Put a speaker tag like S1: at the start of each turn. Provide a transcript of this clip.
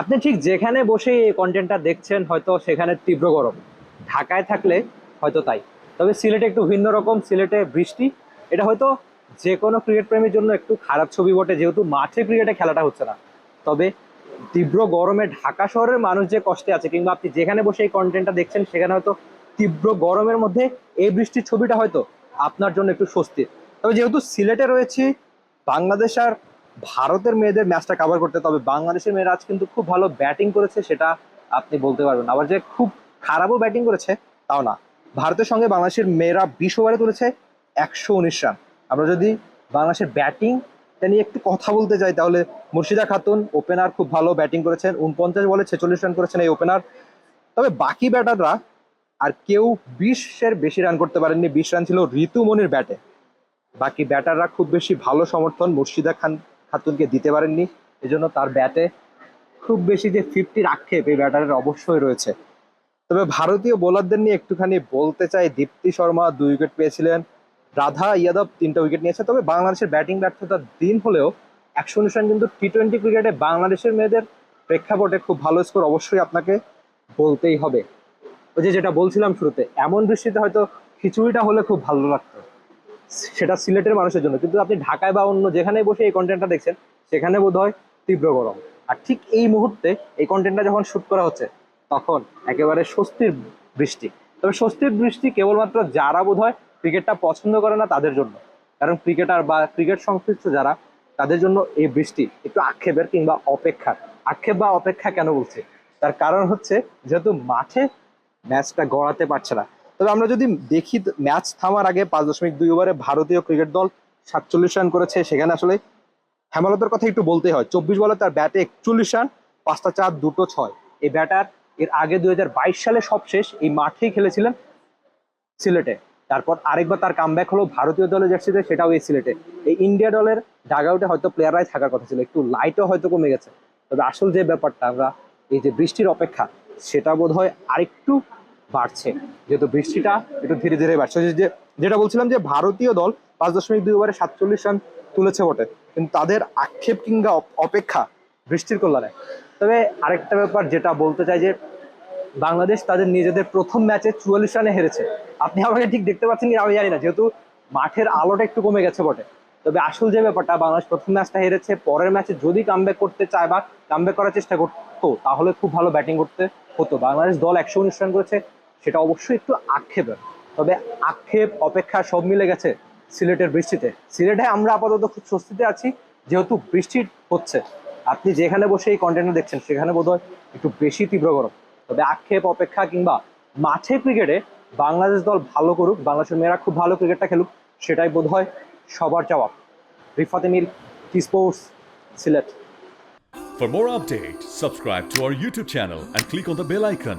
S1: আপনি ঠিক যেখানে বসে এই কন্টেন্টটা দেখছেন, হয়তো সেখানে তীব্র গরম। ঢাকায় থাকলে হয়তো তাই। তবে সিলেটে একটু ভিন্ন রকম, সিলেটে বৃষ্টি। এটা হয়তো যে কোনো ক্রিকেট প্রেমীর জন্য একটু খারাপ ছবি বটে, যেহেতু মাঠে ক্রিকেটে খেলাটা হচ্ছে না। তবে তীব্র গরমে ঢাকা শহরের মানুষ যে কষ্টে আছে, কিংবা আপনি যেখানে বসে এই কন্টেন্টটা দেখছেন, সেখানে হয়তো তীব্র গরমের মধ্যে এই বৃষ্টির ছবিটা হয়তো আপনার জন্য একটু স্বস্তির। তবে যেহেতু সিলেটে রয়েছি, বাংলাদেশ আর ভারতের মেয়েদের ম্যাচটা কভার করতে, তবে বাংলাদেশের মেয়েরা আজ কিন্তু খুব ভালো ব্যাটিং করেছে সেটা আপনি বলতে পারবেন আবার যে খুব খারাপও ব্যাটিং করেছে, তাও না। ভারতের সঙ্গে বাংলাদেশের মেয়েরা বিশ ওভারে তুলেছে একশো উনিশ রান আমরা যদি বাংলাদেশের ব্যাটিং নিয়ে একটু কথা বলতে চাই তাহলে মুর্শিদা খাতুন ওপেনার খুব ভালো ব্যাটিং করেছেন। উনপঞ্চাশ বলে ছেচল্লিশ রান করেছেন এই ওপেনার তবে বাকি ব্যাটাররা আর কেউ বিশের বেশি রান করতে পারেননি। বিশ রান ছিল ঋতুমনির ব্যাটে। বাকি ব্যাটাররা খুব বেশি ভালো সমর্থন মুর্শিদা খান খাতুনকে দিতে পারেননি। এজন্য তার ব্যাটে খুব বেশি যে ফিফটির আক্ষেপ এই ব্যাটারের অবশ্যই রয়েছে। তবে ভারতীয় বোলারদের নিয়ে একটুখানি বলতে চাই, দীপ্তি শর্মা দুই উইকেট পেয়েছিলেন, রাধা ইয়াদব তিনটা উইকেট নিয়েছে। তবে বাংলাদেশের ব্যাটিং ব্যর্থতার দিন হলেও একশো রান কিন্তু টি টোয়েন্টি ক্রিকেটে বাংলাদেশের মেয়েদের প্রেক্ষাপটে খুব ভালো স্কোর অবশ্যই আপনাকে বলতেই হবে। ওই যে যেটা বলছিলাম শুরুতে, এমন বৃষ্টিতে হয়তো খিচুড়িটা হলে খুব ভালো লাগতো। সেটা সিলেটের মানুষের জন্য। কিন্তু আপনি ঢাকায় বা অন্য যেখানে বসে এই কন্টেন্টটা দেখছেন, সেখানে বোধ হয় তীব্র গরম। আর ঠিক এই মুহূর্তে এই কন্টেন্টটা যখন শুট করা হচ্ছে, তখন একেবারে স্বস্তির বৃষ্টি। তবে স্বস্তির বৃষ্টি কেবলমাত্র যারা বোধ হয় ক্রিকেটটা পছন্দ করে না, তাদের জন্য। কারণ ক্রিকেটার বা ক্রিকেট সংশ্লিষ্ট যারা, তাদের জন্য এই বৃষ্টি একটু আক্ষেপের কিংবা অপেক্ষার। আক্ষেপ বা অপেক্ষা কেন বলছে? তার কারণ হচ্ছে, যেহেতু মাঠে ম্যাচটা গড়াতে পারছে না তবে আমরা যদি দেখি, ম্যাচ থামার আগে পাঁচ দশমিক দুই ওভারে ভারতীয় ক্রিকেট দল সাতচল্লিশ রান করেছে। সেখানে আসলে হেমালতের কথা একটু বলতে হয়, চব্বিশ বলে তার ব্যাটে একচল্লিশ রান, পাঁচটা চার, দুটো ছয়। এই ব্যাটার এর আগে দু হাজার বাইশ সালে সবশেষ এই মাঠেই খেলেছিলেন সিলেটে। তারপর আরেকবার তার কামব্যাক হলো ভারতীয় দলের জার্সিতে, সেটাও এই সিলেটে। এই ইন্ডিয়া দলের ডাগআউটে হয়তো প্লেয়াররাই থাকার কথা ছিল, একটু লাইটও হয়তো কমে গেছে। তবে আসল যে ব্যাপারটা, আমরা এই যে বৃষ্টির অপেক্ষা, সেটা বোধ হয় আরেকটু বাড়ছে। যেহেতু বৃষ্টিটা একটু ধীরে ধীরে বাড়ছে। যে যেটা বলছিলাম যে ভারতীয় দল পাঁচ দশমিক দুই ওভারে সাতচল্লিশ রান তুলেছে বটে। কিন্তু তাদের আক্ষেপ কিংবা অপ- অপেক্ষা বৃষ্টির কল্যাণে। তবে আরেকটা ব্যাপার যেটা বলতে চাই যে, বাংলাদেশ তাদের নিজেদের প্রথম ম্যাচে চুয়াল্লিশ রানে হেরেছে। আপনি আমাকে ঠিক দেখতে পাচ্ছেন কি আমি জানি না। যেহেতু মাঠের আলোটা একটু কমে গেছে বটে। তবে আসল যে ব্যাপারটা, বাংলাদেশ প্রথম ম্যাচটা হেরেছে। পরের ম্যাচে যদি কামব্যাক করতে চায় বা কামব্যাক করার চেষ্টা করতো, তাহলে খুব ভালো ব্যাটিং করতে হতো। বাংলাদেশ দল একশো উনিশ রান করেছে। সেটা অবশ্যই একটু আক্ষেপের তবে আক্ষেপ অপেক্ষা সব মিলে গেছে সিলেটের বৃষ্টিতে। সিলেটে আমরা আপাতত খুব স্বস্তিতে আছি যেহেতু বৃষ্টি হচ্ছে। আপনি যেখানে বসে এই কন্টেন্ট দেখছেন সেখানে বোধহয় একটু বেশি তীব্র গরম। তবে আক্ষেপ অপেক্ষা কিংবা মাঠে ক্রিকেটে বাংলাদেশ দল ভালো করুক বাংলাদেশের মেয়েরা খুব ভালো ক্রিকেটটা খেলুক সেটাই বোধ হয় সবার চাওয়া। Rifat Emir T Sports Sylhet.
S2: For more updates, subscribe to our YouTube channel and click on the bell icon.